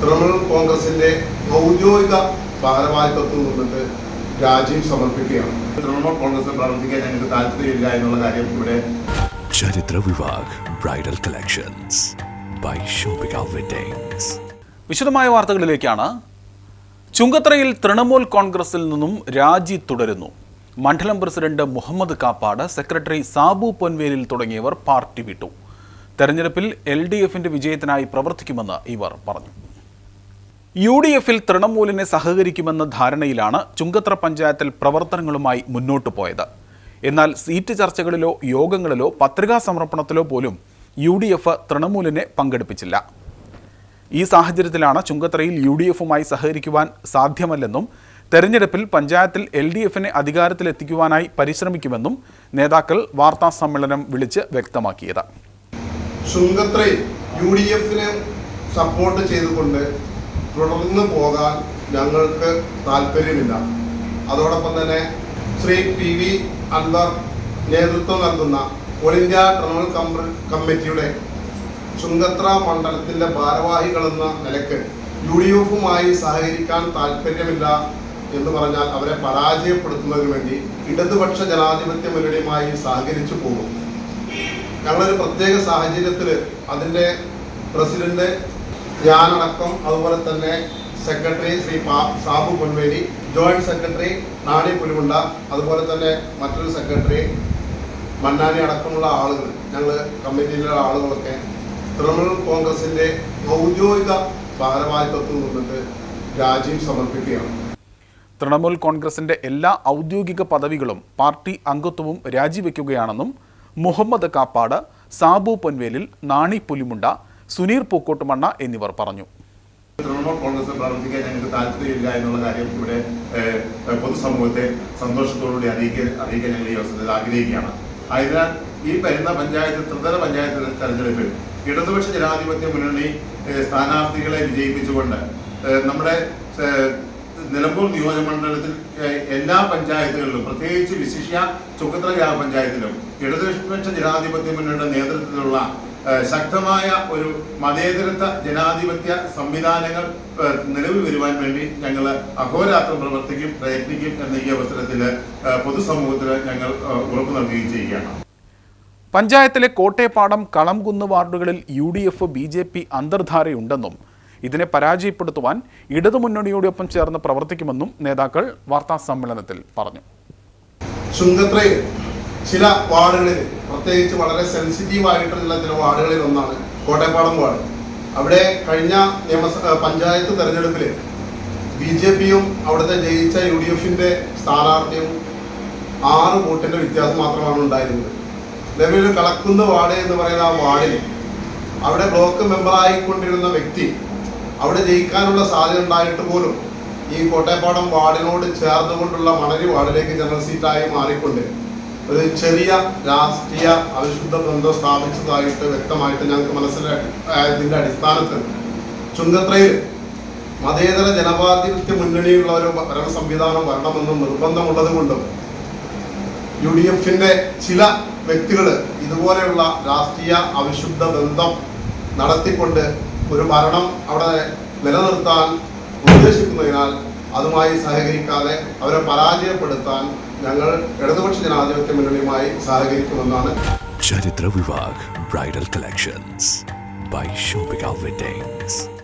തൃണമൂൽ കോൺഗ്രസിന്റെ ഔദ്യോഗിക ഭാരവാഹിത്വത്തിൽ നിന്നിട്ട് രാജ്യം സമർപ്പിക്കുകയാണ്. തൃണമൂൽ കോൺഗ്രസ് പ്രവർത്തിക്കാൻ ഞങ്ങൾക്ക് താല്പര്യമില്ല എന്നുള്ള കാര്യം ഇവിടെ Charithra Vivah bridal collections by Shoppika weddings വിശദമായ വാർത്തകളിലേക്കാണ്. ചുങ്കത്രയിൽ തൃണമൂൽ കോൺഗ്രസിൽ നിന്നും രാജി തുടരുന്നു. മണ്ഡലം പ്രസിഡന്റ് മുഹമ്മദ് കാപ്പാട് സെക്രട്ടറി സാബു പൊൻവേലിൽ തുടങ്ങിയവർ പാർട്ടി വിട്ടു. തെരഞ്ഞെടുപ്പിൽ എൽ ഡി എഫിന്റെ വിജയത്തിനായി പ്രവർത്തിക്കുമെന്ന് ഇവർ പറഞ്ഞു. യു ഡി എഫിൽ തൃണമൂലിനെ സഹകരിക്കുമെന്ന ധാരണയിലാണ് ചുങ്കത്ര പഞ്ചായത്തിൽ പ്രവർത്തനങ്ങളുമായി മുന്നോട്ടു പോയത്. എന്നാൽ സീറ്റ് ചർച്ചകളിലോ യോഗങ്ങളിലോ പത്രികാ സമർപ്പണത്തിലോ പോലും യു ഡി എഫ് തൃണമൂലിനെ പങ്കെടുപ്പിച്ചില്ല. ഈ സാഹചര്യത്തിലാണ് ചുങ്കത്രയിൽ യു ഡി എഫുമായി സഹകരിക്കുവാൻ സാധ്യമല്ലെന്നും തെരഞ്ഞെടുപ്പിൽ പഞ്ചായത്തിൽ എൽ ഡി എഫിനെ അധികാരത്തിലെത്തിക്കുവാനായി പരിശ്രമിക്കുമെന്നും നേതാക്കൾ വാർത്താ സമ്മേളനം വിളിച്ച് വ്യക്തമാക്കിയത്. ചുങ്കത്രയിൽ യു ഡി സപ്പോർട്ട് ചെയ്തുകൊണ്ട് തുടർന്ന് പോകാൻ ഞങ്ങൾക്ക് താല്പര്യമില്ല. അതോടൊപ്പം തന്നെ ശ്രീ പി വി അൻവർ നേതൃത്വം നൽകുന്ന ഓൾ ഇന്ത്യ തൃണമൂൽ കമ്മിറ്റിയുടെ ചുങ്കത്ര മണ്ഡലത്തിന്റെ ഭാരവാഹികളെന്ന നിലയ്ക്ക് യു ഡി എഫുമായി സഹകരിക്കാൻ താല്പര്യമില്ല എന്ന് പറഞ്ഞാൽ അവരെ പരാജയപ്പെടുത്തുന്നതിന് വേണ്ടി ഇടതുപക്ഷ ജനാധിപത്യ മുന്നണിയുമായി സഹകരിച്ചു പോകും. ഞങ്ങളൊരു പ്രത്യേക സാഹചര്യത്തിൽ അതിന്റെ പ്രസിഡന്റ് ഞാനടക്കം അതുപോലെ തന്നെ secretary Shri Sabu Ponveli joint secretary Nani Pulimunda അതുപോലെ തന്നെ മറ്റൊരു സെക്രട്ടറി മണ്ണാനി അടക്കമുള്ള ആളുകൾ ഞങ്ങൾ കമ്മിറ്റിയിലുള്ള ആളുകളൊക്കെ തൃണമൂൽ കോൺഗ്രസിന്റെ ഔദ്യോഗിക ഭാരവാഹിത്വത്തിൽ നിന്നിട്ട് രാജ്യം സമർപ്പിക്കുകയാണ്. തൃണമൂൽ കോൺഗ്രസിന്റെ എല്ലാ ഔദ്യോഗിക പദവികളും പാർട്ടി അംഗത്വവും രാജിവെക്കുകയാണെന്നും മുഹമ്മദ് കാപ്പാട് സാബു പൊൻവേലിൽ നാണി പുലിമുണ്ട സുനീർ പൂക്കോട്ടുമണ്ണ എന്നിവർ പറഞ്ഞു. തൃണമൂൽ കോൺഗ്രസ് പ്രവർത്തിക്കാൻ ഞങ്ങൾക്ക് താല്പര്യമില്ല എന്നുള്ള കാര്യം ഇവിടെ പൊതുസമൂഹത്തെ സന്തോഷത്തോടുകൂടി അറിയിക്കാൻ അറിയിക്കാൻ ഞങ്ങൾ ഈ അവസരത്തിൽ ആഗ്രഹിക്കുകയാണ്. അതിനാൽ ഈ വരുന്ന പഞ്ചായത്ത് ത്രിതല പഞ്ചായത്ത് തെരഞ്ഞെടുപ്പിൽ ഇടതുപക്ഷ ജനാധിപത്യ മുന്നണി സ്ഥാനാർത്ഥികളെ വിജയിപ്പിച്ചുകൊണ്ട് നമ്മുടെ നിലമ്പൂർ നിയോജകമണ്ഡലത്തിൽ എല്ലാ പഞ്ചായത്തുകളിലും പ്രത്യേകിച്ച് വിശിഷ്യ ചുക്കത്ര ഗ്രാമപഞ്ചായത്തിലും ഇടതുപക്ഷ ജനാധിപത്യ മുന്നണിയുടെ നേതൃത്വത്തിലുള്ള ശക്തമായ ഒരു മതേതരത്വ ജനാധിപത്യ സംവിധാനങ്ങൾ നിലവിൽ വരുവാൻ വേണ്ടി ഞങ്ങൾ അഹോരാത്രം പ്രവർത്തിക്കും പ്രയത്നിക്കും എന്ന ഈ അവസരത്തിൽ പൊതുസമൂഹത്തിന് ഞങ്ങൾ ഉറപ്പ് ഉറപ്പു നൽകുകയും ചെയ്യുകയാണ്. പഞ്ചായത്തിലെ കോട്ടയപ്പാടം കളംകുന്ന് വാർഡുകളിൽ U D F B J P അന്തർധാരയുണ്ടെന്നും ഇതിനെ പരാജയപ്പെടുത്തുവാൻ ഇടതുമുന്നണിയോടൊപ്പം ചേർന്ന് പ്രവർത്തിക്കുമെന്നും നേതാക്കൾ വാർത്താ സമ്മേളനത്തിൽ പറഞ്ഞു. ചുങ്കത്രയിൽ ചില വാർഡുകളിൽ പ്രത്യേകിച്ച് വളരെ സെൻസിറ്റീവ് ആയിട്ടുള്ള ചില വാർഡുകളിൽ ഒന്നാണ് കോട്ടയപ്പാടം വാർഡ്. അവിടെ കഴിഞ്ഞ നിയമസഭ പഞ്ചായത്ത് തെരഞ്ഞെടുപ്പിൽ ബി ജെ പിയും അവിടുത്തെ ജയിച്ച യു ഡി എഫിന്റെ സ്ഥാനാർത്ഥിയും ആറ് വോട്ടിന്റെ വ്യത്യാസം മാത്രമാണ് ഉണ്ടായിരുന്നത്. നിലവിൽ കളക്കുന്ന വാർഡ് എന്ന് പറയുന്ന ആ വാർഡിൽ അവിടെ ബ്ലോക്ക് മെമ്പറായിക്കൊണ്ടിരുന്ന വ്യക്തി അവിടെ ജയിക്കാനുള്ള സാധ്യത ഉണ്ടായിട്ട് പോലും ഈ കോട്ടയപ്പാടം വാർഡിനോട് ചേർന്നുകൊണ്ടുള്ള മണലി വാർഡിലേക്ക് ജനറൽ സീറ്റായി മാറിക്കൊണ്ട് ഒരു ചെറിയ രാഷ്ട്രീയ അവിശുദ്ധ ബന്ധം സ്ഥാപിച്ചതായിട്ട് വ്യക്തമായിട്ട് ഞങ്ങൾക്ക് മനസ്സിലായതിന്റെ അടിസ്ഥാനത്തിൽ ചുങ്കത്രയിൽ മതേതര ജനപാധിപത്യ മുന്നണിയുള്ള ഒരു ഭരണ സംവിധാനം വരണമെന്നും നിർബന്ധമുള്ളത് കൊണ്ടും യു ഡി എഫിന്റെ ചില വ്യക്തികൾ ഇതുപോലെയുള്ള രാഷ്ട്രീയ അവിശുദ്ധ ബന്ധം നടത്തിക്കൊണ്ട് ഒരു ഭരണം അവിടെ നിലനിർത്താൻ ഉദ്ദേശിക്കുന്നതിനാൽ അതുമായി സഹകരിക്കാതെ അവരെ പരാജയപ്പെടുത്താൻ ഞങ്ങൾ ഇടതുപക്ഷ ജനാധിപത്യ മുന്നണിയുമായി സഹകരിക്കുമെന്നാണ്. Charithra Vivah bridal collections. By shopping